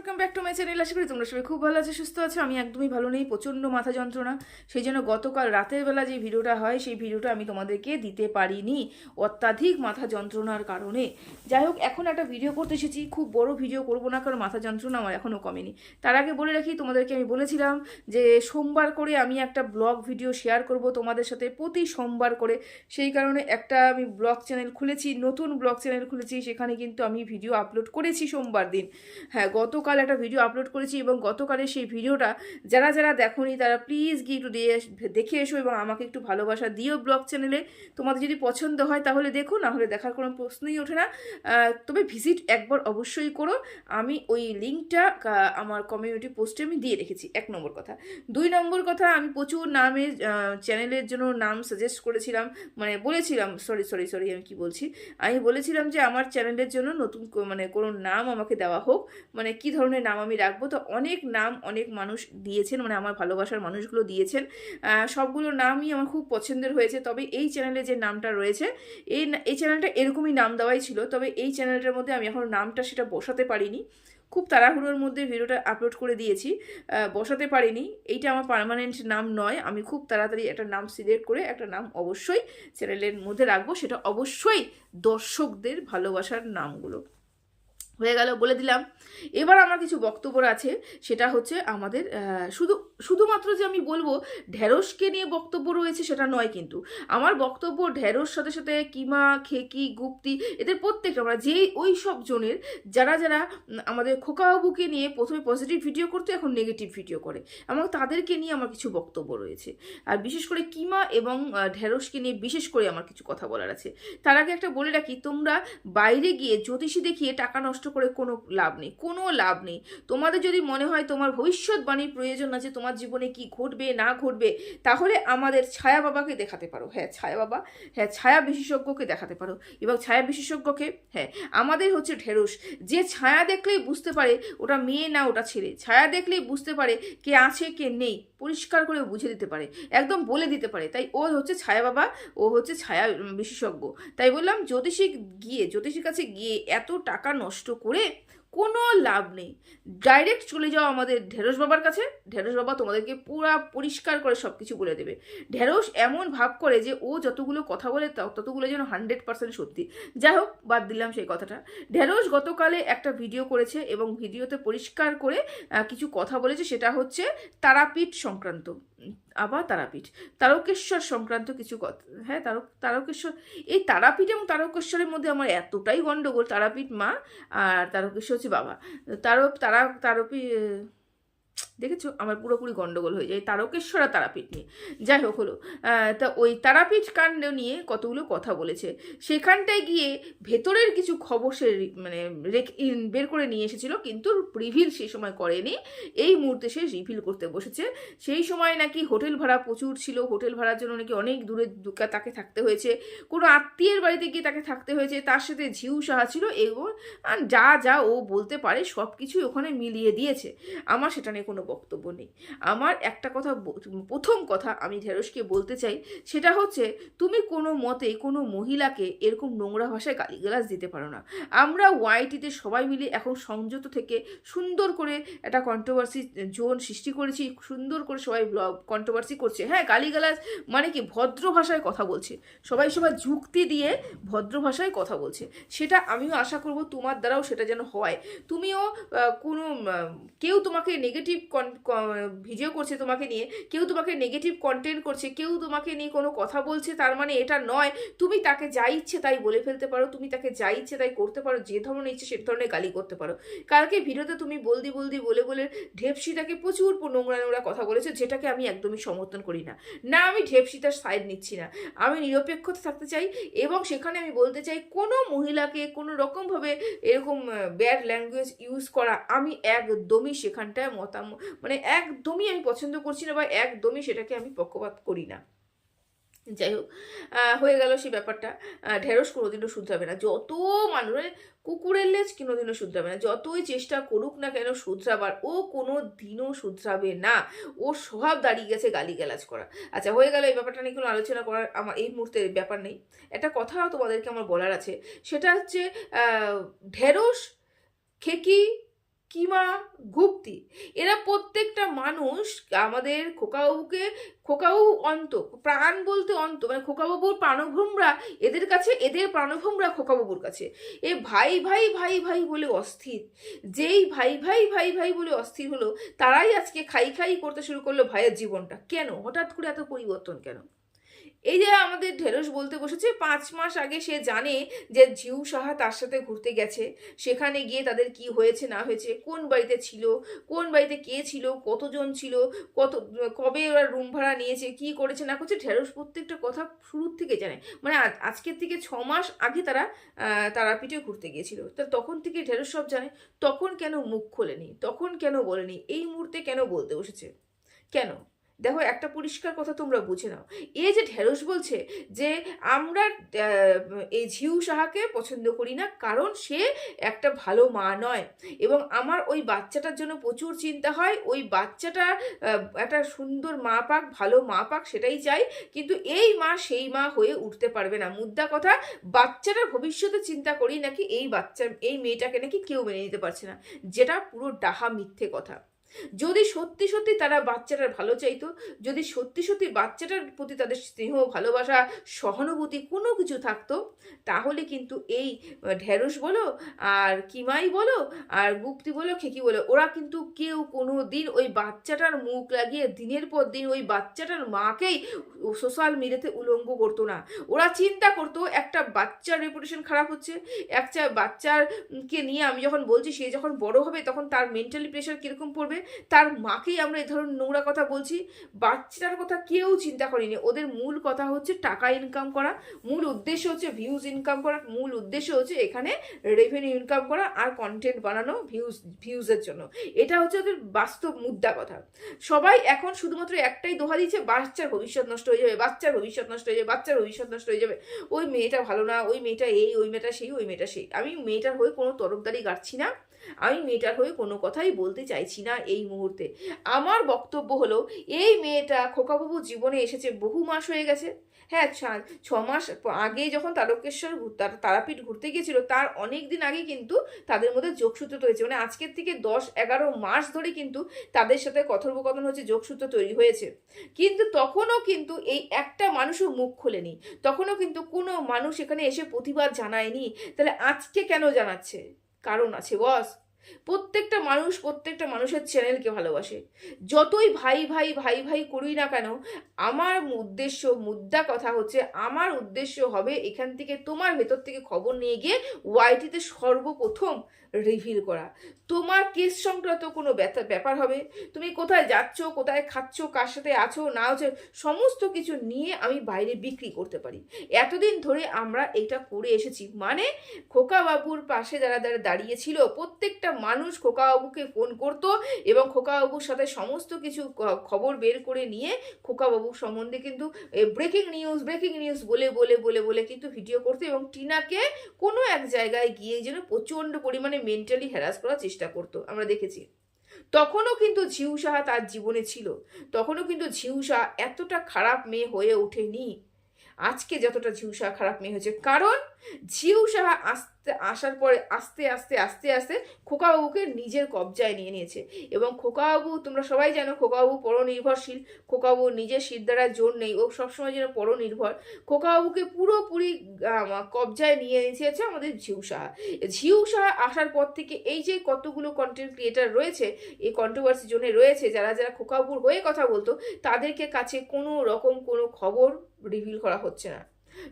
Welcome back to my channel আশা করি তোমরা সবাই খুব ভালো আছো, সুস্থ আছো। আমি একদমই ভালো নেই, প্রচণ্ড মাথা যন্ত্রণা। সেই জন্য গতকাল রাতের বেলা যে ভিডিওটা হয়, সেই ভিডিওটা আমি তোমাদেরকে দিতে পারিনি অত্যাধিক মাথা যন্ত্রণার কারণে। যাই হোক, এখন একটা ভিডিও করতে এসেছি। খুব বড় ভিডিও করব না, কারণ মাথা যন্ত্রণা আমার এখনও কমেনি। তার আগে বলে রাখি, তোমাদেরকে আমি বলেছিলাম যে সোমবার করে আমি একটা ব্লগ ভিডিও শেয়ার করব তোমাদের সাথে প্রতি সোমবার করে। সেই কারণে একটা আমি ব্লগ চ্যানেল খুলেছি, নতুন ব্লগ চ্যানেল খুলেছি, সেখানে কিন্তু আমি ভিডিও আপলোড করেছি সোমবার দিন। হ্যাঁ গতকাল একটা ভিডিও আপলোড করেছি এবং গতকালের সেই ভিডিওটা যারা যারা দেখোনি তারা প্লিজ গিয়ে একটু দেখে এসো এবং আমাকে একটু ভালোবাসা দিও ব্লগ চ্যানেলে তোমাদের যদি পছন্দ হয় তাহলে দেখো, না হলে দেখার কোনো প্রশ্নই ওঠে না। তবে ভিজিট একবার অবশ্যই করো। আমি ওই লিঙ্কটা আমার কমিউনিটি পোস্টে আমি দিয়ে রেখেছি। এক নম্বর কথা। দুই নম্বর কথা, আমি প্রচুর নামে চ্যানেলের জন্য নাম সাজেস্ট করেছিলাম। মানে বলেছিলাম সরি সরি সরি আমি কি বলছি? আমি বলেছিলাম যে আমার চ্যানেলের জন্য নতুন মানে কোনো নাম আমাকে দেওয়া হোক। মানে কি ধরনের নাম আমি রাখব। তো অনেক নাম অনেক মানুষ দিয়েছেন মানে আমার ভালোবাসার মানুষগুলো দিয়েছেন। সবগুলো নামই আমার খুব পছন্দের হয়েছে। তবে এই চ্যানেলে যে নামটা রয়েছে, এই এই চ্যানেলটা এরকমই নাম দেওয়াই ছিল। তবে এই চ্যানেলটার মধ্যে আমি এখন নামটা সেটা বসাতে পারিনি। খুব তাড়াহুড়োর মধ্যে ভিডিওটা আপলোড করে দিয়েছি। বসাতে পারিনি। এইটা আমার পার্মানেন্ট নাম নয়। আমি খুব তাড়াতাড়ি একটা নাম সিলেক্ট করে একটা নাম অবশ্যই চ্যানেলের মধ্যে রাখব। সেটা অবশ্যই দর্শকদের ভালোবাসার নামগুলো। হয়ে গেল বলে দিলাম। এবার আমার কিছু বক্তব্য আছে সেটা হচ্ছে আমাদের শুধু শুধুমাত্র যে আমি বলব ঢেঁড়সকে নিয়ে বক্তব্য রয়েছে সেটা নয় কিন্তু। আমার বক্তব্য ঢেঁড়স সাথে সাথে কিমা খেকি গুপ্তি এদের প্রত্যেকটা আমরা যেই ওই সব জনের যারা যারা আমাদের খোকাবাবুকে নিয়ে প্রথমে পজিটিভ ভিডিও করতো এখন নেগেটিভ ভিডিও করে। এবং তাদেরকে নিয়ে আমার কিছু বক্তব্য রয়েছে। আর বিশেষ করে কিমা এবং আহ, ঢেঁড়সকে নিয়ে বিশেষ করে আমার কিছু কথা বলার আছে। তার আগে একটা বলে রাখি তোমরা বাইরে গিয়ে জ্যোতিষী দেখিয়ে টাকা নষ্ট করে কোনো লাভ নেই কোনো লাভ নেই। তোমাদের যদি মনে হয় তোমার ভবিষ্যৎবাণীর প্রয়োজন আছে তোমার জীবনে কি ঘটবে, না ঘটবে, তাহলে আমাদের ছায়া বাবাকে দেখাতে পারো। হ্যাঁ ছায়া বাবা হ্যাঁ ছায়া বিশেষজ্ঞকে দেখাতে পারো। এবং ছায়া বিশেষজ্ঞকে হ্যাঁ আমাদের হচ্ছে ঢেঁড়স। যে ছায়া দেখলেই বুঝতে পারে ওটা মেয়ে না ওটা ছেলে। ছায়া দেখলেই বুঝতে পারে কে আছে, কে নেই। পরিষ্কার করে বুঝে দিতে পারে। একদম বলে দিতে পারে। তাই ও হচ্ছে ছায়া বাবা, ও হচ্ছে ছায়া বিশেষজ্ঞ। তাই বললাম, জ্যোতিষী গিয়ে, জ্যোতিষীর কাছে গিয়ে এত টাকা নষ্ট করে কোনো লাভ নেই। ডাইরেক্ট চলে যাও আমাদের ঢেঁড়স বাবার কাছে। ঢেঁড়স বাবা তোমাদেরকে পুরা পরিষ্কার করে সব কিছু বলে দেবে। ঢেঁড়স এমন ভাব করে যে ও যতগুলো কথা বলে ততগুলো যেন হান্ড্রেড পার্সেন্ট সত্যি। যাই হোক, বাদ দিলাম সেই কথাটা। ঢেঁড়স গতকালে একটা ভিডিও করেছে এবং ভিডিওতে পরিষ্কার করে কিছু কথা বলেছে, সেটা হচ্ছে তারাপীঠ সংক্রান্ত। আবার তারাপীঠ। তারকেশ্বর সংক্রান্ত কিছু কথা হ্যাঁ তারক তারকেশ্বর এই তারাপীঠ এবং তারকেশ্বরের মধ্যে আমার এতটাই গণ্ডগোল তারাপীঠ মা আর তারকেশ্বর হচ্ছে বাবা। তারক তারা তারপী দেখেছ? আমার পুরোপুরি গন্ডগোল হয়ে যায়। তারকেশ্বর তারাপীঠ নিয়ে। যাই হোক হলো। তা ওই তারাপীঠ কাণ্ড নিয়ে কতগুলো কথা বলেছে। সেখানটায় গিয়ে ভেতরের কিছু খবর সে মানে বের করে নিয়ে এসেছিল, কিন্তু রিভিল সেই সময় করেনি। এই মুহূর্তে সে রিভিল করতে বসেছে। সেই সময় নাকি হোটেল ভাড়া প্রচুর ছিল। হোটেল ভাড়ার জন্য নাকি অনেক দূরে তাকে থাকতে হয়েছে। কোনো আত্মীয়ের বাড়িতে গিয়ে তাকে থাকতে হয়েছে। তার সাথে ঝিউ সাহা ছিল এবং যা যা ও বলতে পারে সব কিছুই ওখানে মিলিয়ে দিয়েছে। আমার সেটা নিয়ে কোনো বক্তব্য নেই। আমার একটা কথা প্রথম কথা আমি ঢেঁড়সকে বলতে চাই, সেটা হচ্ছে তুমি কোনো মতে কোনো মহিলাকে এরকম নোংরা ভাষায় গালিগালাজ দিতে পারো না। আমরা ওয়াইটিতে সবাই মিলে এখন সংযত থেকে সুন্দর করে একটা কন্ট্রোভার্সি জোন সৃষ্টি করেছি, সুন্দর করে সবাই কন্ট্রোভার্সি করছে। হ্যাঁ গালিগালাজ মানে কি ভদ্র ভাষায় কথা বলছে। সবাই সবাই যুক্তি দিয়ে ভদ্র ভাষায় কথা বলছে। সেটা আমিও আশা করব তোমার দ্বারাও সেটা যেন হয়। তুমিও কোনো কেউ তোমাকে নেগেটিভ ভিডিও করছে তোমাকে নিয়ে, কেউ তোমাকে নেগেটিভ কন্টেন্ট করছে, কেউ তোমাকে নিয়ে কোনো কথা বলছে, তার মানে এটা নয়। তুমি তাকে যা ইচ্ছে তাই বলে ফেলতে পারো, তুমি তাকে যা ইচ্ছে তাই করতে পারো, যে ধরনের ইচ্ছে সে ধরনের গালি করতে পারো। কালকে ভিডিওতে তুমি বলদি বলদি বলে বলে ঢেপসিটাকে প্রচুর নোংরা নোংরা কথা বলেছে, যেটাকে আমি একদমই সমর্থন করি না। না, আমি ঢেপসিটার সাইড নিচ্ছি না। আমি নিরপেক্ষতা থাকতে চাই এবং সেখানে আমি বলতে চাই, কোনো মহিলাকে কোনো রকমভাবে এরকম ব্যাড ল্যাঙ্গুয়েজ ইউজ করা আমি একদমই সেখানটায় মতাম মানে একদমই আমি পছন্দ করছি না বা একদমই সেটাকে আমি পক্ষপাত করি না। যাই হোক হয়ে গেল সেই ব্যাপারটা। ঢেঁড়স কোনোদিনও শুধরাবে না। যত মানুষ মানে কুকুরের লেজ কোনোদিনও শুধরাবে না। যতই চেষ্টা করুক না কেন শুধরাবার, ও কোনো দিনও শুধরাবে না। ও স্বভাব দাঁড়িয়ে গেছে গালিগালাজ করা। আচ্ছা হয়ে গেল এই ব্যাপারটা নিয়ে কোনো আলোচনা করার আমার এই মুহূর্তে ব্যাপার নেই। একটা কথা তোমাদেরকে আমার বলার আছে। সেটা হচ্ছে ঢেঁড়স, খেকি কিমা গুপ্তি। এরা প্রত্যেকটা মানুষ আমাদের খোকাবাবুকে, খোকাবাবু অন্ত, প্রাণ বলতে অন্ত মানে খোকাবাবুর প্রাণভ্রমরা এদের কাছে, এদের প্রাণভ্রমরা খোকাবাবুর কাছে। এ ভাই ভাই ভাই ভাই বলে অস্থির। যেই ভাই ভাই ভাই ভাই বলে অস্থির হলো, তারাই আজকে খাই খাই করতে শুরু করল ভাইয়ের জীবনটা। কেন? হঠাৎ করে এত পরিবর্তন কেন? এই যে আমাদের ঢেরস বলতে বসেছে, পাঁচ মাস আগে সে জানে যে জিউ সাহা তার সাথে ঘুরতে গেছে। সেখানে গিয়ে তাদের কি হয়েছে, না হয়েছে, কোন বাড়িতে ছিল, কোন বাড়িতে কে ছিল, কতজন ছিল, কত, কবে ওরা রুম ভাড়া নিয়েছে, কি করেছে, না করছে ঢেরস প্রত্যেকটা কথা শুরুর থেকে জানে। মানে আজ- আজকের থেকে ছ মাস আগে তারা তারাপীঠে ঘুরতে গিয়েছিল। তা তখন থেকে ঢেরস সব জানে। তখন কেন মুখ খোলেনি? তখন কেন বলেনি? এই মুহূর্তে কেন বলতে বসেছে? কেন? দেখো, একটা পরিষ্কার কথা তোমরা বুঝে নাও। এ যে ঢেঁড়স বলছে যে আমরা এই ঝিউ সাহাকে পছন্দ করি না, কারণ সে একটা ভালো মা নয়। এবং আমার ওই বাচ্চাটার জন্য প্রচুর চিন্তা হয়, ওই বাচ্চাটা একটা সুন্দর মা পাক, ভালো মা পাক, সেটাই চাই। কিন্তু এই মা, সেই মা হয়ে উঠতে পারবে না। মুদ্রা কথা, বাচ্চাটার ভবিষ্যতে চিন্তা করি নাকি এই বাচ্চা, এই মেয়েটাকে নাকি কেউ মেনে নিতে পারছে না। যেটা পুরো ডাহা মিথ্যে কথা। যদি সত্যি সত্যি তারা বাচ্চাটার ভালো চাইতো, যদি সত্যি সত্যি বাচ্চাটার প্রতি তাদের স্নেহ, ভালোবাসা, সহানুভূতি কোনো কিছু থাকতো, তাহলে কিন্তু এই ঢেঁড়স বলো, আর কিমাই বলো, আর গুপ্তি বলো, খেকি বলো, ওরা কিন্তু কেউ কোনো দিন ওই বাচ্চাটার মুখ লাগিয়ে দিনের পর দিন ওই বাচ্চাটার মাকেই সোশ্যাল মিডিয়াতে উলঙ্গ করতো না। ওরা চিন্তা করতো, একটা বাচ্চার রেপুটেশন খারাপ হচ্ছে, একটা বাচ্চারকে নিয়ে আমি যখন বলছি, সে যখন বড় হবে, তখন তার মেন্টালি প্রেশার কীরকম পড়বে? তার মাকেই আমরা এ ধরনের নোংরা কথা বলছি। বাচ্চাটার কথা কেউ চিন্তা করেনি। ওদের মূল কথা হচ্ছে টাকা ইনকাম করা। মূল উদ্দেশ্য হচ্ছে ভিউজ ইনকাম করা। মূল উদ্দেশ্য হচ্ছে এখানে রেভিনিউ ইনকাম করা আর কন্টেন্ট বানানো ভিউজ ভিউজের জন্য। এটা হচ্ছে ওদের বাস্তব মুদ্রা কথা। সবাই এখন শুধুমাত্র একটাই দোহা দিচ্ছে, বাচ্চার ভবিষ্যৎ নষ্ট হয়ে যাবে, বাচ্চার ভবিষ্যৎ নষ্ট হয়ে যাবে, বাচ্চার ভবিষ্যৎ নষ্ট হয়ে যাবে। ওই মেয়েটা ভালো না, ওই মেয়েটা এই, ওই মেয়েটা সেই, ওই মেয়েটা সেই। আমি মেয়েটার হয়ে কোনো তরফদারি গাড়ছি না। আমি মেয়েটার হয়ে কোনো কথাই বলতে চাইছি না এই মুহূর্তে। আমার বক্তব্য হলো, এই মেয়েটা খোকাবাবু জীবনে এসেছে বহু মাস হয়ে গেছে। হ্যাঁ ছ- মাস আগে যখন তারকেশ্বর তারাপীঠ ঘুরতে গিয়েছিল, তার অনেক দিন আগে কিন্তু তাদের মধ্যে যোগসূত্র তৈরি হয়েছে। মানে আজকের থেকে দশ, এগারো মাস ধরে কিন্তু তাদের সাথে কথোপকথন হচ্ছে, যোগসূত্র তৈরি হয়েছে। কিন্তু তখনও কিন্তু এই একটা মানুষও মুখ খোলেনি। তখনও কিন্তু কোনো মানুষ এখানে এসে প্রতিবাদ জানায়নি। তাহলে আজকে কেন জানাচ্ছে? কারণ আছে, বস। প্রত্যেকটা মানুষ, প্রত্যেকটা মানুষের চ্যানেলকে ভালোবাসে। যতই ভাই ভাই ভাই ভাই করি না কেন, আমার উদ্দেশ্য, মুদ্রা কথা হচ্ছে, আমার উদ্দেশ্য হবে এখান থেকে তোমার ভেতর থেকে খবর নিয়ে গিয়ে ওয়াইটিতে সর্বপ্রথম রিভিল করা। তোমার কেস সংক্রান্ত কোনো ব্যাপার হবে? তুমি কোথায় যাচ্ছ, কোথায় খাচ্ছ, কার সাথে আছো, না আছো, সমস্ত কিছু নিয়ে আমি বাইরে বিক্রি করতে পারি। এতদিন ধরে আমরা এটা করে এসেছি। মানে খোকাবাবুর পাশে যারা যারা দাঁড়িয়েছিল, প্রত্যেকটা মানুষ খোকাবাবুকে ফোন করতো এবং খোকাবাবুর সাথে সমস্ত কিছু খবর বের করে নিয়ে খোকাবাবুর সম্বন্ধে কিন্তু ব্রেকিং নিউজ ব্রেকিং নিউজ বলে বলে বলে বলে কিন্তু ভিডিও করতো এবং টিনাকে কোনো এক জায়গায় গিয়ে যেন প্রচণ্ড পরিমাণে মেন্টালি হ্যারাস করার চেষ্টা করতো, আমরা দেখেছি। তখনও কিন্তু ঝিউ সাহা তার জীবনে ছিল। তখনও কিন্তু ঝিউ সাহা এতটা খারাপ মেয়ে হয়ে ওঠেনি। আজকে যতটা ঝিউ সাহা খারাপ মেয়ে হয়েছে। কারণ ঝিউ সাহা আসতে আসার পরে আস্তে আস্তে আস্তে আস্তে খোকাবাবুকে নিজের কবজায় নিয়ে নিয়েছে। এবং খোকাবাবু, তোমরা সবাই জানো, খোকাবাবু পরনির্ভরশীল। খোকাবাবু নিজের সিদ্ধারার জোর নেই, ও সবসময় যেন পরনির্ভর। খোকাবাবুকে পুরোপুরি কবজায় নিয়ে নিয়েছে আমাদের ঝিউ সাহা। ঝিউ সাহা আসার পর থেকে এই যে কতগুলো কন্টেন্ট ক্রিয়েটার রয়েছে, এই কন্ট্রোভার্সি জোনে রয়েছে, যারা যারা খোকাবাবুর হয়ে কথা বলতো, তাদেরকে কাছে কোনো রকম কোনো খবর রিভিল করা হচ্ছে না।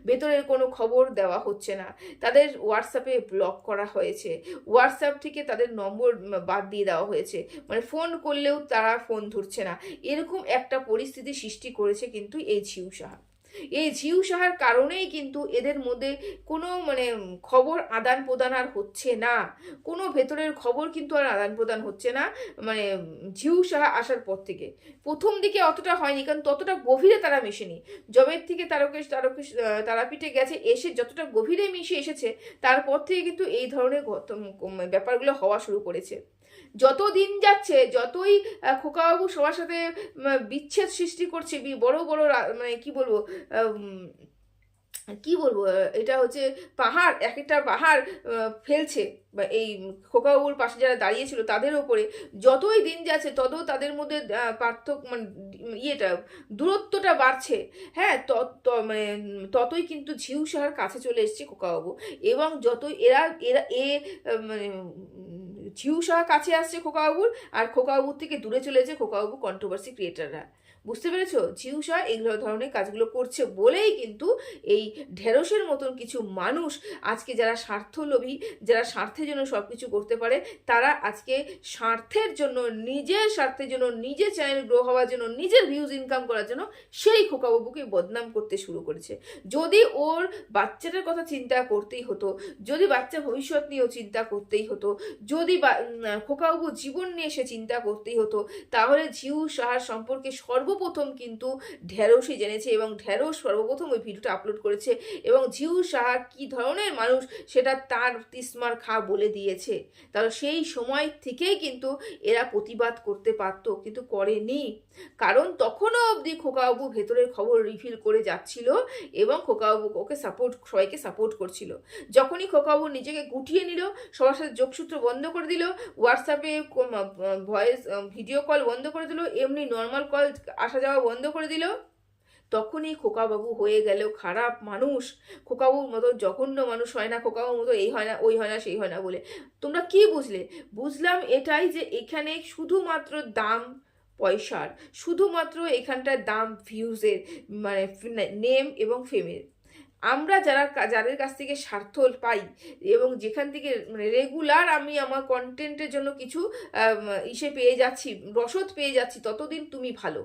ভেতরের কোনো খবর দেওয়া হচ্ছে না। তাদের হোয়াটসঅ্যাপে ব্লক করা হয়েছে। হোয়াটসঅ্যাপ থেকে তাদের নম্বর বাদ দিয়ে দেওয়া হয়েছে। মানে ফোন করলেও তারা ফোন ধরছে না। এরকম একটা পরিস্থিতি সৃষ্টি করেছে কিন্তু এই ঝিউ সাহা। এই ঝিউ সাহার কারণেই কিন্তু এদের মধ্যে কোনো মানে খবর আদান প্রদান আর হচ্ছে না। কোনো ভেতরের খবর কিন্তু আর আদান প্রদান হচ্ছে না মানে উম, ঝিউ সাহা আসার পর থেকে। প্রথম দিকে অতটা হয়নি কারণ ততটা গভীরে তারা মেশেনি। জবের থেকে তারকেশ তারকেশ তারাপীঠে গেছে এসে যতটা গভীরে মিশে এসেছে তারপর থেকে কিন্তু এই ধরনের ব্যাপারগুলো হওয়া শুরু করেছে। যত দিন যাচ্ছে, যতই খোকাবাবু সবার সাথে বিচ্ছেদ সৃষ্টি করছে বড় বড় মানে কি বলব কি বলব এটা হচ্ছে পাহাড়, এক একটা পাহাড় ফেলছে। বা এই খোকাবাবুর পাশে যারা দাঁড়িয়েছিল তাদের ওপরে, যতই দিন যাচ্ছে, তত তাদের মধ্যে পার্থক্য মানে ইয়েটা, দূরত্বটা বাড়ছে। হ্যাঁ তত মানে ততই কিন্তু ঝিউ সাহার কাছে চলে এসছে খোকাবাবু। এবং যতই এরা এরা, এ মানে ঝিউ সাহা কাছে আসছে খোকাবাবুর আর খোকাবাবুর থেকে দূরে চলে যাচ্ছে খোকাবাবু কন্ট্রোভার্সি ক্রিয়েটাররা বুঝতে পেরেছ? ঝিউ সাহা এগুলো ধরনের কাজগুলো করছে বলেই কিন্তু এই ঢেঁড়সের মতন কিছু মানুষ আজকে যারা স্বার্থলোভী যারা স্বার্থের জন্য সব কিছু করতে পারে তারা আজকে স্বার্থের জন্য নিজের স্বার্থের জন্য নিজের চ্যানেল গ্রো হওয়ার জন্য নিজের ভিউজ ইনকাম করার জন্য সেই খোকাবাবুকে বদনাম করতে শুরু করেছে। যদি ওর বাচ্চাটার কথা চিন্তা করতেই হতো যদি বাচ্চা ভবিষ্যৎ নিয়েও চিন্তা করতেই হতো যদি বা- উম, খোকাবাবু জীবন নিয়ে সে চিন্তা করতেই হতো তাহলে ঝিউ সাহার সম্পর্কে সর্বপ্রথম কিন্তু ঢেঁড়সই জেনেছে এবং ঢেঁড়স সর্বপ্রথম ওই ভিডিওটা আপলোড করেছে এবং ঝিউ সাহা কী ধরনের মানুষ সেটা তার তিসমার খা বলে দিয়েছে। তাহলে সেই সময় থেকেই কিন্তু এরা প্রতিবাদ করতে পারতো, কিন্তু করেনি। কারণ তখনও অবধি খোকাবাবু ভেতরের খবর রিফিল করে যাচ্ছিল এবং খোকাবাবু ওকে সাপোর্ট সবাইকে সাপোর্ট করছিল। যখনই খোকাবাবু নিজেকে গুটিয়ে নিল, সবার সাথে যোগসূত্র বন্ধ করে দিল হোয়াটসঅ্যাপে ভয়েস ভিডিও কল বন্ধ করে দিল, এমনি নর্মাল কল আসা যাওয়া বন্ধ করে দিল। তখনই খোকাবাবু হয়ে গেল খারাপ মানুষ। খোকাবুর মতো জঘন্য মানুষ হয় না, খোকাবুর মতো এই হয় না, ওই হয় না, সেই হয় না বলে। তোমরা কি বুঝলে? বুঝলাম এটাই যে এখানে শুধুমাত্র দাম পয়সার, শুধুমাত্র এখানটার দাম ভিউজের মানে নেম এবং ফেমের আমরা যারা যাদের কাছ থেকে স্বার্থ পাই এবং যেখান থেকে মানে রেগুলার আমি আমার কন্টেন্টের জন্য কিছু ইসে পেয়ে যাচ্ছি, রসদ পেয়ে যাচ্ছি, ততদিন তুমি ভালো।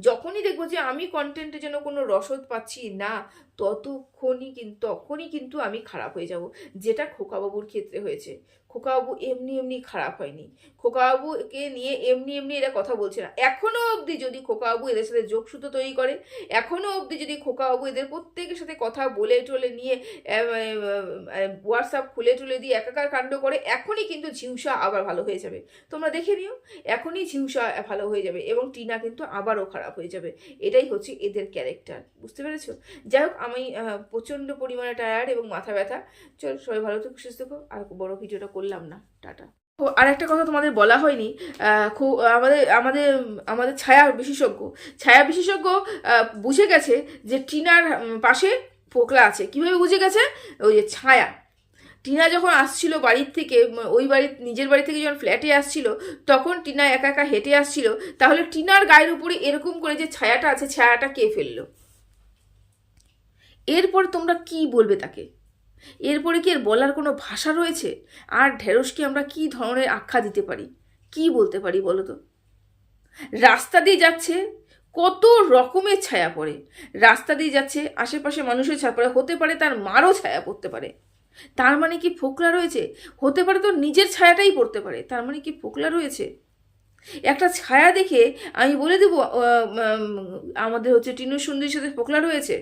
যখনই দেখব যে আমি কন্টেন্টের জন্য কোনো রসদ পাচ্ছি না ততক্ষণই কিন্তু তখনই কিন্তু আমি খারাপ হয়ে যাব। যেটা খোকাবাবুর ক্ষেত্রে হয়েছে। খোকাবাবু এমনি এমনি খারাপ হয়নি। খোকাবাবুকে নিয়ে এমনি এমনি এরা কথা বলছে না। এখনও অবধি যদি খোকাবাবু এদের সাথে যোগসূত্র তৈরি করে এখনও অবধি যদি খোকাবাবু এদের প্রত্যেকের সাথে কথা বলে টলে নিয়ে হোয়াটসঅ্যাপ খুলে টুলে দিয়ে একাকার কাণ্ড করে, এখনই কিন্তু ঝিউসা আবার ভালো হয়ে যাবে। তোমরা দেখে নিও, এখনই ঝিউসা ভালো হয়ে যাবে এবং টিনা কিন্তু আবারও খারাপ হয়ে যাবে। এটাই হচ্ছে এদের ক্যারেক্টার বুঝতে পেরেছ? যাই হোক আমি প্রচণ্ড পরিমাণে টায়ার্ড এবং মাথা ব্যথা। চল সবাই ভালো থেকো, সুস্থ থেকো। আর বড় ভিডিওটা করলাম না। টাটা। ও আর একটা কথা তোমাদের বলা হয়নি খুব আমাদের আমাদের আমাদের ছায়া বিশেষজ্ঞ। ছায়া বিশেষজ্ঞ বুঝে গেছে যে টিনার পাশে ফোকলা আছে। কীভাবে বুঝে গেছে? ওই যে ছায়া। টিনা যখন আসছিল বাড়ির থেকে ওই বাড়ির, নিজের বাড়ি থেকে যখন ফ্ল্যাটে আসছিল, তখন টিনা একা একা হেঁটে আসছিল। তাহলে টিনার গায়ের উপরে এরকম করে যে ছায়াটা আছে, ছায়াটা কে ফেলল? এরপর তোমরা কি বলবে তাকে? এরপরে কি এর বলার কোনো ভাষা রয়েছে? আর ঢেঁড়সকে আমরা কি ধরনের আখ্যা দিতে পারি? কি বলতে পারি বলো তো? রাস্তা দিয়ে যাচ্ছে, কত রকমের ছায়া পড়ে। রাস্তা দিয়ে যাচ্ছে, আশেপাশে মানুষের ছায়া পড়ে। হতে পারে তার মারও ছায়া পড়তে পারে। তার মানে কি ফোকলা রয়েছে? হতে পারে তো নিজের ছায়াটাই পড়তে পারে। তার মানে কি ফোকলা রয়েছে? একটা ছায়া দেখে আমি বলে দেবো আমাদের হচ্ছে টিনু সুন্দরীর সাথে ফোকলা রয়েছে।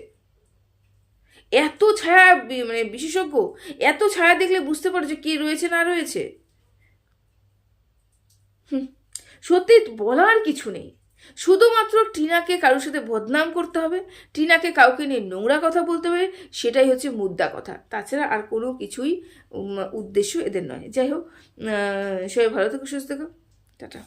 এত ছায়া মানে বিশেষজ্ঞ, এত ছায়া দেখলে বুঝতে পারো যে কে রয়েছে, না রয়েছে। সত্যি বলার কিছু নেই। শুধুমাত্র টিনাকে কারোর সাথে বদনাম করতে হবে, টিনাকে কাউকে নিয়ে নোংরা কথা বলতে হবে, সেটাই হচ্ছে মুদ্রা কথা। তাছাড়া আর কোনো কিছুই উদ্দেশ্য এদের নয়। যাই হোক সবাই ভালো থেকো, সুস্থ থেকো। টাটা।